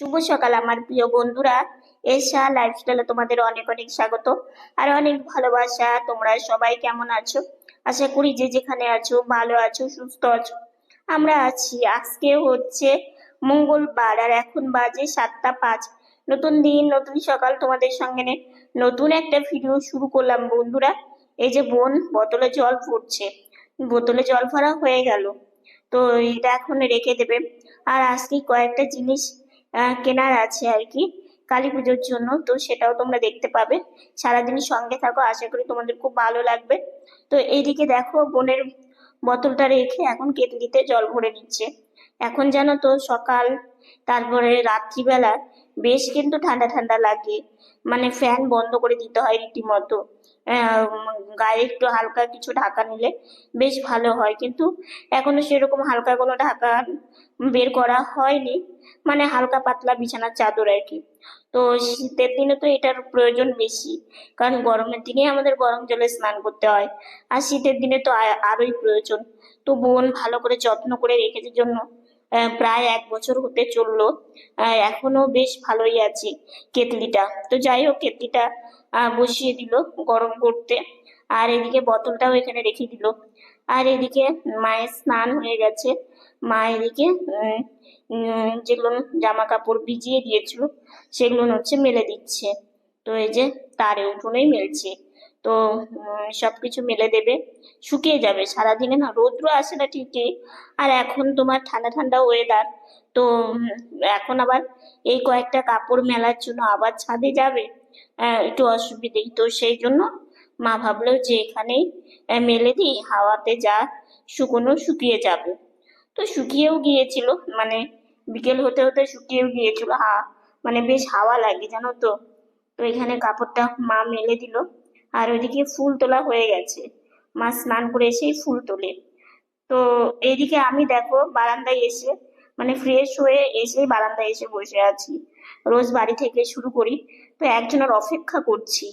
শুভ সকাল, আমার প্রিয় বন্ধুরা। এশা লাইফস্টাইলে তোমাদের অনেক অনেক স্বাগত আর অনেক ভালোবাসা। তোমরা সবাই কেমন আছো? আশা করি যে যেখানে আছো, ভালো আছো, সুস্থ আছো। আমরা আছি। আজকে হচ্ছে মঙ্গলবার আর এখন বাজে সাতটা পাঁচ। নতুন দিন, নতুন সকাল তোমাদের সঙ্গে নতুন একটা ভিডিও শুরু করলাম বন্ধুরা। এই যে বোন, বোতলে জল ফুটছে। বোতলে জল ভরা হয়ে গেল। তো এটা এখন রেখে দেবে। আর আজকে কয়েকটা জিনিস কেনার আছে আর কি কালী পুজোর জন্য। তো সেটাও তোমরা দেখতে পাবে। সারাদিন সঙ্গে থাকো। আশা করি তোমাদের খুব ভালো লাগবে। তো এইদিকে দেখো, বোনের বোতলটা রেখে এখন কেটলিতে জল ভরে নিচ্ছে। এখন জানো তো সকাল, তারপরে রাত্রিবেলা বেশ কিন্তু ঠান্ডা ঠান্ডা লাগে। মানে ফ্যান বন্ধ করে দিতে হয় রীতিমতো। গায়ে একটু হালকা কিছু ঢাকা নিলে বেশ ভালো হয়। কিন্তু এখনও সেরকম হালকা কোনো ঢাকা বের করা হয়নি। মানে হালকা পাতলা বিছানার চাদর আর কি। তো শীতের দিনে তো এটার প্রয়োজন বেশি। কারণ গরমের দিনে আমাদের গরম জলে স্নান করতে হয়। আর শীতের দিনে তো আরোই প্রয়োজন। তো বোন ভালো করে যত্ন করে রেখেছে জন্য প্রায় এক বছর হতে চলল। এখনও বেশ ভালোই আছে কেতলিটা। তো যাই হোক, কেতলিটা বসিয়ে দিল গরম করতে। আর এদিকে বোতলটাও এখানে রেখে দিল। আর এদিকে মায়ের স্নান হয়ে গেছে। মা এদিকে যেগুলো জামা কাপড় ভিজিয়ে দিয়েছিল সেগুলো হচ্ছে মেলে দিচ্ছে। তো এই যে তারে উঠোনেই মেলছে। তো উম, সবকিছু মেলে দেবে শুকিয়ে যাবে। সারাদিনে না রৌদ্র আসে না ঠিকই। আর এখন তোমার ঠান্ডা ঠান্ডা ওয়েদার তো এখন আবার এই কয়েকটা কাপড় মেলার জন্য আবার ছাদে যাবে? একটু অসুবিধেই তো সেই জন্য মা ভাবলো যে এখানেই মেলে দিই, হাওয়াতে যা শুকনো শুকিয়ে যাবে। তো শুকিয়েও গিয়েছিল মানে বিকেল হতে হতে শুকিয়েও গিয়েছিল, হা মানে বেশ হাওয়া লাগে, জানো তো। তো এখানে কাপড়টা মা মেলে দিল, আর ওইদিকে ফুল তোলা হয়ে গেছে। মা স্নান করে এসেই ফুল তোলে। তো এইদিকে আমি দেখো, বারান্দায় এসে মানে ফ্রেশ হয়ে এসেই বারান্দায় এসে বসে আছি। রোজ বাড়ি থেকে শুরু করি। তো একজনের অপেক্ষা করছি।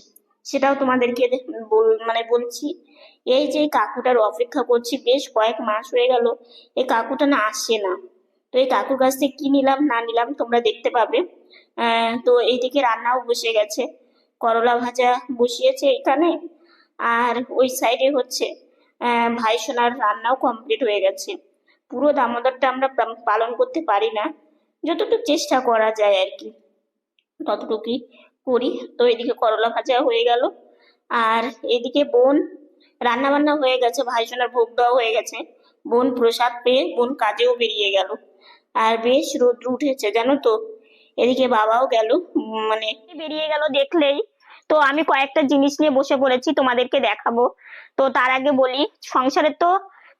সেটাও তোমাদেরকে মানে বলছি। এই যে কাকুটার অপেক্ষা করছি, বেশ কয়েক মাস হয়ে গেল, এই কাকুটা না আসে না। তো এই কাকুর কাছ থেকে কি নিলাম, না নিলাম তোমরা দেখতে পাবে। তো এইদিকে রান্নাও বসে গেছে। করলা ভাজা বসিয়েছে এখানে। আর ওই সাইডে হচ্ছে ভাই সোনার রান্নাও কমপ্লিট হয়ে গেছে। পুরো দামোদরটা আমরা পালন করতে পারি না। যতটুকু চেষ্টা করা যায় আর কি, ততটুকুই করি। তো এদিকে করলা ভাজা হয়ে গেল। আর এদিকে বোন রান্না বান্না হয়ে গেছে ভাই সোনার ভোগ দেওয়া হয়ে গেছে। বোন প্রসাদ পেয়ে, বোন কাজেও বেরিয়ে গেল। আর বেশ রোদ্র উঠেছে, জানো তো? এদিকে বাবাও গেল মানে বেরিয়ে গেল দেখলেই। তো আমি কয়েকটা জিনিস নিয়ে বসে পড়েছি, তোমাদেরকে দেখাবো। তো তার আগে বলি, সংসারে তো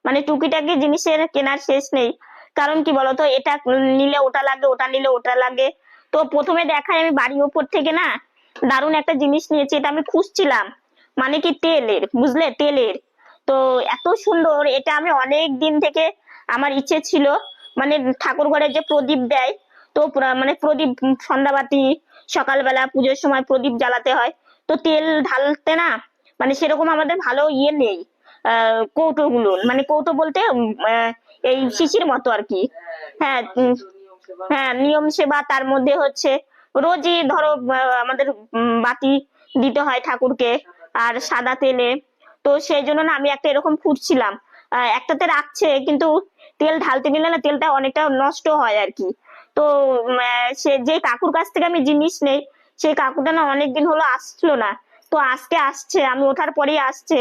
মানে টুকিটাকি জিনিসের কেনার শেষ নেই। কারণ কি বলতো? এটা নিলে ওটা লাগে, ওটা নিলে ওটা লাগে। তো প্রথমে দেখাই আমি বাড়ির ওপর থেকে না দারুণ একটা জিনিস নিয়েছি, এটা আমি খুঁজছিলাম। মানে কি তেলের, বুঝলে? তেলের। তো এত সুন্দর, এটা আমি অনেক দিন থেকে আমার ইচ্ছে ছিল। মানে ঠাকুর ঘরে যে প্রদীপ দেয়, তো মানে প্রদীপ সন্ধ্যাবাতি, সকালবেলা পুজোর সময় প্রদীপ জ্বালাতে হয়। তো তেল ঢালতে না মানে সেরকম আমাদের ভালো ইয়ে নেই। কৌটো গুলো মানে কৌটো বলতে এই শিশির মতো আর কি। হ্যাঁ হ্যাঁ নিয়ম সেবা তার মধ্যে হচ্ছে রোজই ধরো আমাদের বাতি দিতে হয় ঠাকুরকে আর সাদা তেলে। তো সেই জন্য না আমি একটা এরকম খুঁজছিলাম একটাতে রাখছে কিন্তু তেল ঢালতে নিলে না তেলটা অনেকটা নষ্ট হয় আর কি। তো সে যে কাকুর কাছ থেকে আমি জিনিস নেই সেই কাকুটা না অনেকদিন হলো আসছিল না। তো আজকে আসছে আমি ওঠার পরেই আসছে।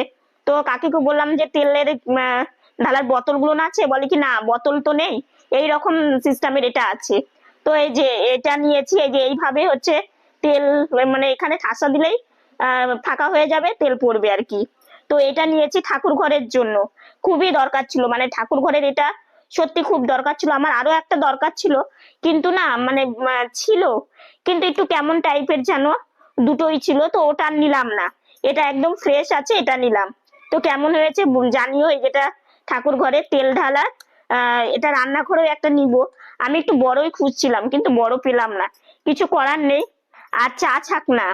তো কাকিকে বললাম যে তেলের আহ, ঢালার বোতলগুলো না আছে? বলে কি না, বোতল তো নেই? এই রকম সিস্টেমের এটা আছে। তো এই যে এটা নিয়েছি, এই যে এইভাবে হচ্ছে তেল মানে এখানে ঠাসা দিলেই ফাঁকা হয়ে যাবে, তেল পড়বে আর কি। তো এটা নিয়েছি ঠাকুর ঘরের জন্য। খুবই দরকার ছিল মানে ঠাকুর ঘরের এটা সত্যি খুব দরকার ছিল। আমার আরও একটা দরকার ছিল, কিন্তু না মানে ছিল। কিন্তু একটু কেমন টাইপের যেন দুটোই ছিল, তো ওটা নিলাম না। এটা একদম ফ্রেশ আছে, এটা নিলাম। তো কেমন হয়েছে, জানিও, এই যেটা ঠাকুর ঘরে তেল ঢালা এটা রান্নাঘরেও একটা নিব। আমি একটু বড়ই খুঁজছিলাম, কিন্তু বড় পেলাম না। কিছু করার নেই। আর চা ছাক না।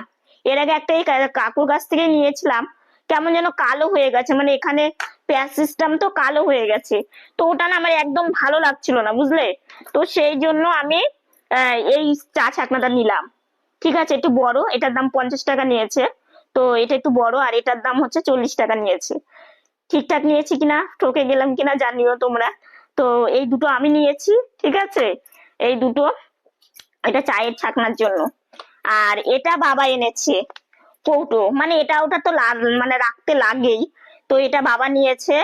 এর আগে একটা এই কাকুর কাছ থেকে নিয়েছিলাম। কেমন যেন কালো হয়ে গেছে। মানে এখানে প্যাচ সিস্টেম তো কালো হয়ে গেছে। তো ওটা না আমার একদম ভালো লাগছিল না, বুঝলে? তো সেই জন্য আমি এই চা ছাকনাটা নিলাম। ঠিক আছে, একটু বড়। এটার দাম পঞ্চাশ টাকা নিয়েছে। তো এটা একটু বড়, আর এটার দাম হচ্ছে চল্লিশ টাকা নিয়েছে। ঠিকঠাক নিয়েছি কিনা, ঠকে গেলাম কিনা জানিও তোমরা। তো এই দুটো আমি নিয়েছি, ঠিক আছে? এই দুটো, এটা চায়ের ছাকনার জন্য। আর এটা বাবা এনেছে, কৌটো। মানে এটা ওটা তো মানে রাখতে লাগেই। তো এটা বাবা নিয়েছে,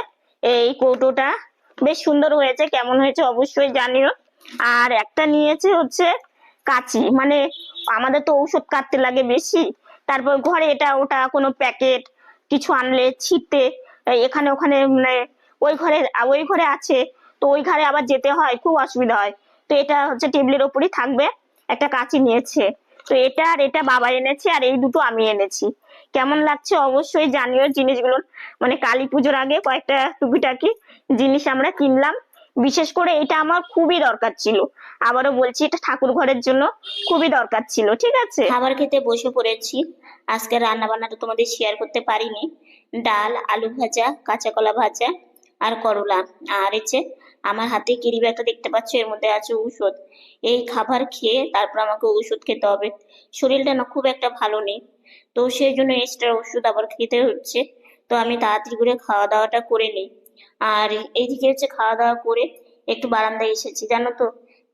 এই কৌটোটা। বেশ সুন্দর হয়েছে, কেমন হয়েছে অবশ্যই জানিও। আর একটা নিয়েছে হচ্ছে কাঁচি। মানে আমাদের তো ঔষধ কাটতে লাগে বেশি। তারপর ঘরে এটা ওটা কোনো প্যাকেট, কিছু আনলে ছিটতে এখানে ওখানে মানে ওই ঘরে ওই ঘরে আছে, তো ওই ঘরে আবার যেতে হয়, খুব অসুবিধা হয়। তো এটা হচ্ছে টেবিলের ওপরই থাকবে, একটা কাঁচি নিয়েছে। তো এটা আর এটা বাবা এনেছে, আর এই দুটো আমি এনেছি। কেমন লাগছে অবশ্যই জানিও জিনিসগুলো মানে কালী পুজোর আগে কয়েকটা টুকিটাকি জিনিস আমরা কিনলাম। বিশেষ করে এটা আমার খুবই দরকার ছিল। আবারও বলছি, এটা ঠাকুর ঘরের জন্য খুবই দরকার ছিল, ঠিক আছে? খাবার খেতে বসে পড়েছি। আজকে রান্না বান্নাটা তোমাদের শেয়ার করতে পারিনি। ডাল, আলু ভাজা, কাঁচা কলা ভাজা আর করলা। আর এসে আমার হাতে কিরি ব্যাগটা দেখতে পাচ্ছ, এর মধ্যে আছে ঔষধ। এই খাবার খেয়ে তারপর আমাকে ওষুধ খেতে হবে। শরীরটা না খুব একটা ভালো নেই। তো সেই জন্য এক্সট্রা ওষুধ আবার খেতে হচ্ছে। তো আমি তাড়াতাড়ি করে খাওয়া দাওয়াটা করে নিই। আর এইদিকে হচ্ছে খাওয়া দাওয়া করে একটু বারান্দায় এসেছি। জানো তো,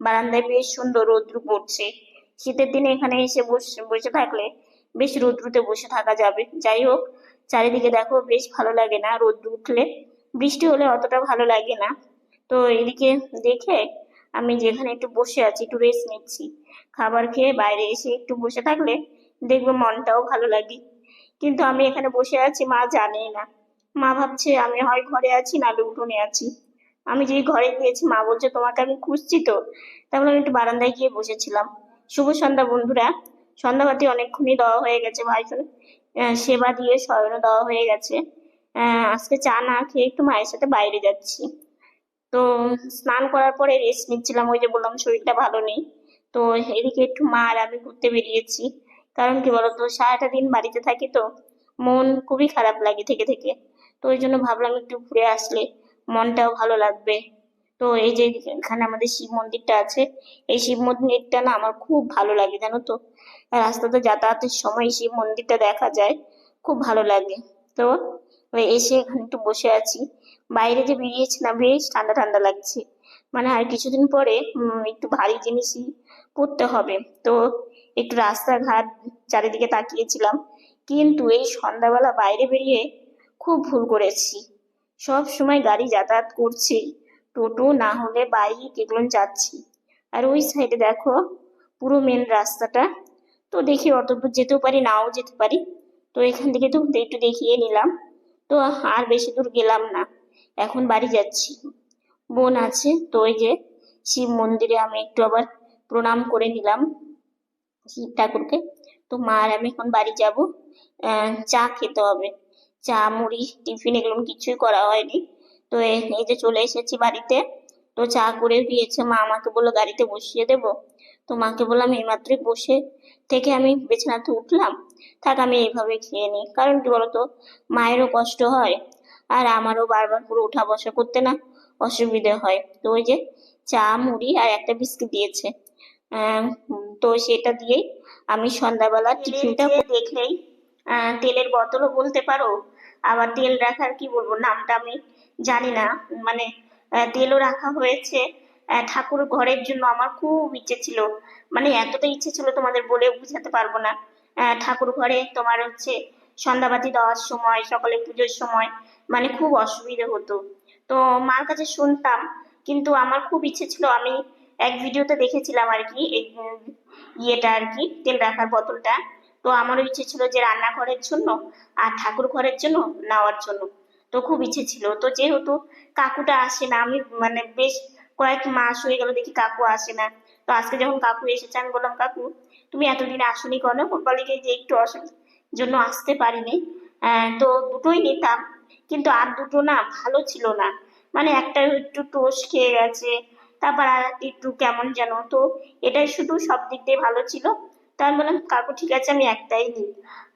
বারান্দায় বেশ সুন্দর রৌদ্র পড়ছে। শীতের দিনে এখানে এসে বসে বসে থাকলে বেশ রৌদ্রুতে বসে থাকা যাবে। যাই হোক চারিদিকে দেখো বেশ ভালো লাগে না রৌদ্র উঠলে। বৃষ্টি হলে অতটা ভালো লাগে না। তো এদিকে দেখে আমি যেখানে একটু বসে আছি, একটু রেস্ট নিচ্ছি। খাবার খেয়ে বাইরে এসে একটু বসে থাকলে দেখবে মনটাও ভালো লাগে। কিন্তু আমি এখানে বসে আছি, মা জানেই না। মা ভাবছে আমি হয় ঘরে আছি নাহলে উঠোনে আছি। আমি যেই ঘরে গিয়েছি, মা বলছে, তোমাকে আমি খুঁজছি তো? তারপরে আমি একটু বারান্দায় গিয়ে বসেছিলাম। শুভ সন্ধ্যা বন্ধুরা। সন্ধ্যাবাতি অনেকক্ষণই দেওয়া হয়ে গেছে ভাই সেবা দিয়ে শয়নও দেওয়া হয়ে গেছে। আজকে চা না খেয়ে একটু মায়ের সাথে বাইরে যাচ্ছি। তো স্নান করার পরে রেস্ট নিচ্ছিলাম, ওই যে বললাম শরীরটা ভালো নেই। তো এদিকে একটু মা আর আমি ঘুরতে বেরিয়েছি। কারণ কি বলতো, সারাটা দিন বাড়িতে থাকি তো, মন খুবই খারাপ লাগে থেকে থেকে। তো ওই জন্য ভাবলাম একটু ঘুরে আসলে, মনটাও ভালো লাগবে। তো এই যে এখানে আমাদের শিব মন্দিরটা আছে, এই শিব মন্দিরটা না আমার খুব ভালো লাগে, জানো তো? রাস্তাতে যাতায়াতের সময় শিব মন্দিরটা দেখা যায়, খুব ভালো লাগে। তো এসে এখানে একটু বসে আছি। বাইরে যে বেরিয়েছি না, বেশ ঠান্ডা ঠান্ডা লাগছে। মানে আর কিছুদিন পরে একটু ভারী জিনিসই পরতে হবে। তো একটু রাস্তাঘাট চারিদিকে তাকিয়েছিলাম, কিন্তু এই সন্ধ্যাবেলা বাইরে বেরিয়ে খুব ভুল করেছি। সব সময় গাড়ি যাতায়াত করছি টোটো না হলে বাইক এগুলো যাচ্ছি। আর ওই সাইডে দেখো, পুরো মেন রাস্তাটা। তো দেখি অত যেতেও পারি, নাও যেতে পারি। তো এখান থেকে তো একটু দেখিয়ে নিলাম। তো আর বেশি দূর গেলাম না। এখন বাড়ি যাচ্ছি। বোন আছে, তো ওই যে শিব মন্দিরে আমি একটু আবার প্রণাম করে নিলাম শিব ঠাকুরকে। তো মা আর আমি এখন বাড়ি যাব। চা খেতে হবে। চা, মুড়ি, টিফিন এগুলো কিছুই করা হয়নি। তো এই যে চলে এসেছি বাড়িতে তো চা করে দিয়েছে মা আমাকে বলল গাড়িতে বসিয়ে দেবো। তো মাকে বললাম এইমাত্রই বসে থেকে আমি বিছানাতে উঠলাম। থাক আমি এইভাবে খেয়ে নিই। কারণ কি বলতো মায়েরও কষ্ট হয় আর আমারও বারবার পুরো উঠা বসা করতে না অসুবিধে হয়। তো ওই যে চা মুড়ি আর একটা বিস্কিট দিয়েছে। তো সেটা দিয়েই আমি সন্ধ্যাবেলা টিফিনটা দেখলেই তেলের বোতলও বলতে পারো আবার তেল রাখার কি বলব নামটা আমি জানি না মানে তেলও রাখা হয়েছে। ঠাকুর ঘরের জন্য আমার খুব ইচ্ছে ছিল। মানে এতটা ইচ্ছে ছিল তোমাদের বলে বোঝাতে পারব না। ঠাকুর ঘরে তোমার হচ্ছে সন্ধ্যাবাতি দেওয়ার সময়, সকালে পুজোর সময় মানে খুব অসুবিধে হতো। তো মার কাছে শুনতাম, কিন্তু আমার খুব ইচ্ছে ছিল, আমি এক ভিডিওতে দেখেছিলাম আর কি ইয়েটা আর কি, তেল রাখার বোতলটা। তো আমারও ইচ্ছে ছিল যে রান্নাঘরের জন্য আর ঠাকুর ঘরের জন্য নেওয়ার জন্য। তো খুব ইচ্ছে ছিল। তো যেহেতু কাকুটা আসে না, আমি মানে বেশ কয়েক মাস হয়ে গেল দেখি কাকু আসে না। তো আজকে যখন কাকু এসেছে, আমি বললাম, কাকু, তুমি এতদিন আসনি কেন? কোরবালিকে যে একটু অসুবিধার জন্য আসতে পারিনি। তো দুটোই নিতাম, কিন্তু আর দুটো না ভালো ছিল না। মানে একটা একটু টোস খেয়ে গেছে, তারপর আর একটু কেমন যেন। তো এটাই শুধু সব দিক দিয়ে ভালো ছিল। তো আমি বললাম, কাকু, ঠিক আছে, আমি একটাই নিই।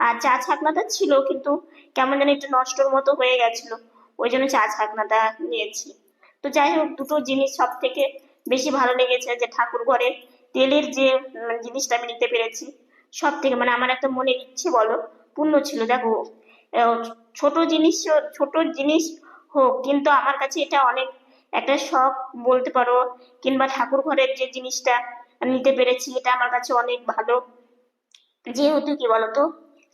আর চা ছাকনাটা ছিল, কিন্তু কেমন যেন একটু নষ্টর মতো হয়ে গেছিল। ওই জন্য চা ছাকনাটা নিয়েছি। তো যাই হোক, দুটো জিনিস সব থেকে বেশি ভালো লেগেছে যে ঠাকুর ঘরের তেলের যে জিনিসটা আমি নিতে পেরেছি সব থেকে মানে আমার একটা মনের ইচ্ছে বলো পূর্ণ ছিল। দেখো ছোট জিনিস ছোট জিনিস হোক, কিন্তু আমার কাছে এটা অনেক একটা শখ বলতে পারো, কিংবা ঠাকুর ঘরের যে জিনিসটা নিতে পেরেছি, এটা আমার কাছে অনেক ভালো। যেহেতু কি বলতো,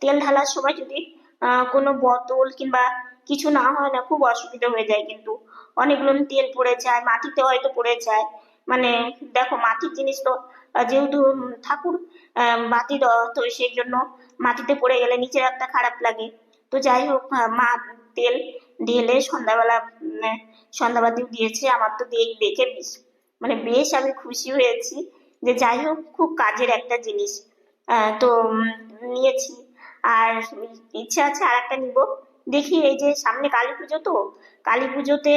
তেল ঢালার সময় যদি কোনো বোতল কিংবা কিছু না হয় না, খুব অসুবিধা হয়ে যায় কিন্তু। অনেকগুলো তেল পড়ে যায়, মাটিতে হয়তো পড়ে যায়। মানে দেখো, মাটির জিনিস তো যেহেতু ঠাকুর বাতি তো সেই জন্য মাটিতে পড়ে গেলে নিচে একটা খারাপ লাগে। তো যাই হোক মা তেল ঢেলে সন্ধ্যাবেলা সন্ধ্যাবাতিও দিয়েছে, আমার তো দেখ বেশ মানে বেশ আমি খুশি হয়েছি যে যাই হোক, খুব কাজের একটা জিনিস। তো নিয়েছি। আর ইচ্ছে আছে আর একটা নিব। দেখি এই যে সামনে কালী পুজো তো, কালী পুজোতে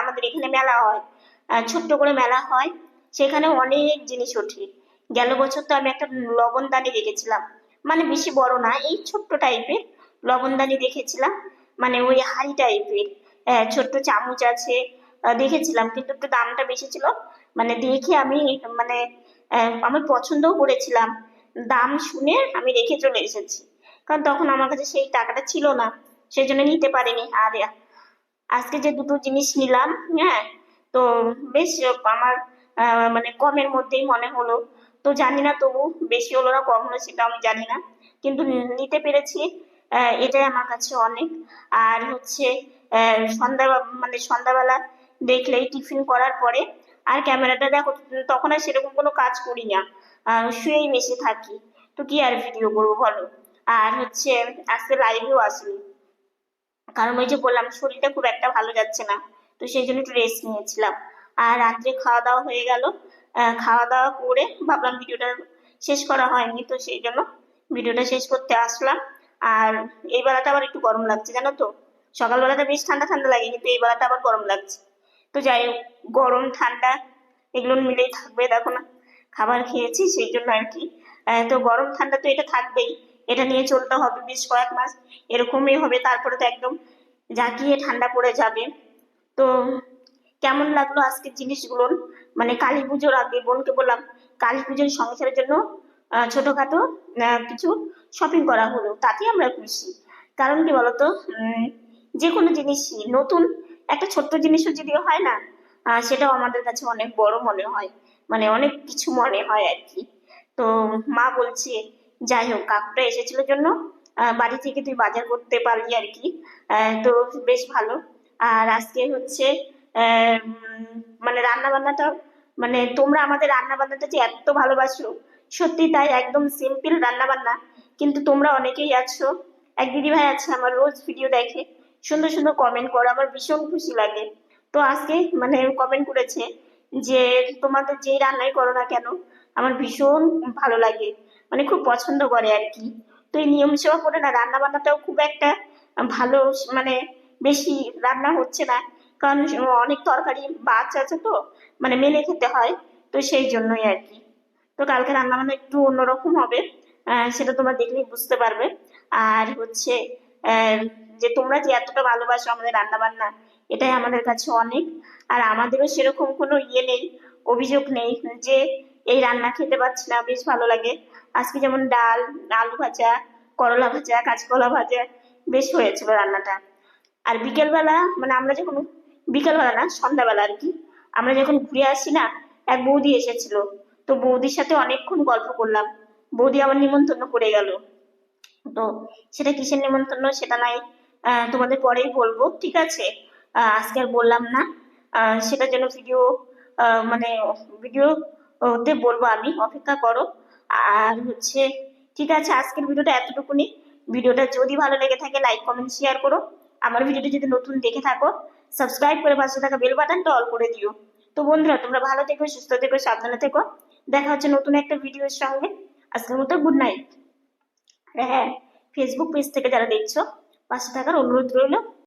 আমাদের এখানে মেলা হয়। ছোট্ট করে মেলা হয়। সেখানে অনেক জিনিস ওঠে। গেল বছর তো আমি একটা লবণদানি দেখেছিলাম। মানে বেশি বড় না, এই ছোট্ট টাইপের লবণদানি দেখেছিলাম। মানে ওই হাড়ি টাইপের ছোট্ট চামচ আছে দেখেছিলাম। কিন্তু একটু দামটা বেশি ছিল। মানে দেখে আমি মানে আমি পছন্দও করেছিলাম। দাম শুনে আমি রেখে চলে এসেছি। কারণ তখন আমার কাছে সেই টাকাটা ছিল না। সেই জন্য নিতে পারিনি। আর আজকে যে দুটো জিনিস নিলাম হ্যাঁ তো বেশ আমার মানে কমের মধ্যেই মনে হলো। তো জানি না তবু বেশি হলো না, কম হলো সেটা আমি জানি না। কিন্তু নিতে পেরেছি এটাই আমার কাছে অনেক। আর হচ্ছে সন্ধ্যা মানে সন্ধ্যাবেলা দেখলেই টিফিন করার পরে, আর ক্যামেরাটা দেখো, তখন আর সেরকম কোনো কাজ করি না। শুয়েই বেশি থাকি। তো কি আর ভিডিও করব বলো? আর হচ্ছে আজকে লাইভেও আসিনি। কারণ ওই যে বললাম, শরীরটা খুব একটা ভালো যাচ্ছে না, তো সেই জন্য একটু রেস্ট নিয়েছিলাম। আর রাত্রে খাওয়া দাওয়া হয়ে গেল। খাওয়া দাওয়া করে ভাবলাম ভিডিওটা শেষ করা হয়নি, তো সেই জন্য ভিডিওটা শেষ করতে আসলাম। আর এই বেলাটা আবার একটু গরম লাগছে, জানো তো? সকালবেলাটা বেশ ঠান্ডা ঠান্ডা লাগে, কিন্তু এই বেলাটা আবার গরম লাগছে। তো যাই হোক, গরম, ঠান্ডা, এগুলো মিলেই থাকবে, দেখো না। খাবার খেয়েছি, সেই জন্য আর কি। তো গরম, ঠান্ডা তো এটা থাকবেই। এটা নিয়ে চলতে হবে বেশ কয়েক মাস, এরকমই হবে। তারপরে তো একদম জাঁকিয়ে ঠান্ডা পড়ে যাবে। তো কেমন লাগল আজকের জিনিসগুলো? মানে কালী পুজোর আগে বোনকে বললাম, কালী পুজোর সংসারের জন্য ছোটখাটো কিছু শপিং করা হলো, তাতেই আমরা খুশি। কারণ কি বলতো যে কোনো জিনিসই, নতুন একটা ছোট্ট জিনিসও যদি হয় না সেটাও আমাদের কাছে অনেক বড় মনে হয়। মানে অনেক কিছু মনে হয় আর কি। তো মা বলছে যাই হোক, কাকুটা এসেছিল জন্য বাড়ি থেকে তুই বাজার করতে পারলি আর কি। তো বেশ ভালো। আর আজকে হচ্ছে মানে রান্না বান্নাটা মানে তোমরা আমাদের রান্না বান্নাটা যে এত ভালোবাসো, সত্যি তাই একদম সিম্পল রান্না বান্না কিন্তু তোমরা অনেকেই আছো, এক দিদি ভাই আছে আমার রোজ ভিডিও দেখে, সুন্দর সুন্দর কমেন্ট করো, আমার ভীষণ খুশি লাগে। তো আজকে মানে কমেন্ট করেছে যে, তোমাদের যেই রান্নাই করো না কেন, আমার ভীষণ ভালো লাগে। মানে খুব পছন্দ করে আর কি। তো এই নিয়ম সেবা করে না রান্না বান্নাটাও খুব একটা ভালো মানে বেশি রান্না হচ্ছে না। কারণ অনেক তরকারি বাচ্চা আছে তো মানে মেনে খেতে হয়, তো সেই জন্যই আর কি। তো কালকে রান্না বান্না একটু অন্যরকম হবে সেটা তোমরা দেখলেই বুঝতে পারবে। আর হচ্ছে যে তোমরা যে এতটা ভালোবাসো আমাদের রান্না বান্না এটাই আমাদের কাছে অনেক। আর আমাদেরও সেরকম কোনো ইয়ে নেই, অভিযোগ নেই যে এই রান্না খেতে পাচ্ছি না, বেশ ভালো লাগে। আজকে যেমন ডাল, আলু ভাজা, করলা ভাজা, কাঁচকলা ভাজা, বেশ হয়েছিল রান্নাটা। আর বিকেলবেলা মানে আমরা যখন, বিকেলবেলা না, সন্ধ্যাবেলা আর কি, আমরা যখন ঘুরে আসি না, এক বৌদি এসেছিল। তো বৌদির সাথে অনেকক্ষণ গল্প করলাম। বৌদি আবার নিমন্ত্রণ করে গেল। তো সেটা কিসের নিমন্ত্রণ? সেটা নাই তোমাদের পরেই বলব, ঠিক আছে? আজকে আর বললাম না। সেটার জন্য ভিডিও মানে ভিডিও তে বলব আমি, অপেক্ষা করো। আর হচ্ছে, ঠিক আছে, আজকের ভিডিওটা এতটুকুনি। ভিডিওটা যদি ভালো লেগে থাকে লাইক কমেন্ট শেয়ার করো। আমার ভিডিওটা যদি নতুন দেখে থাকো সাবস্ক্রাইব করে পাশে থাকা বেল বাটনটা অল করে দিও। তো বন্ধুরা, তোমরা ভালো থেকো, সুস্থ থেকো, সাবধানে থেকো। দেখা হচ্ছে নতুন একটা ভিডিওর সঙ্গে। আজকের মতো গুড নাইট হ্যাঁ ফেসবুক পেজ থেকে যারা দেখছ, পাশে থাকার অনুরোধ রইল।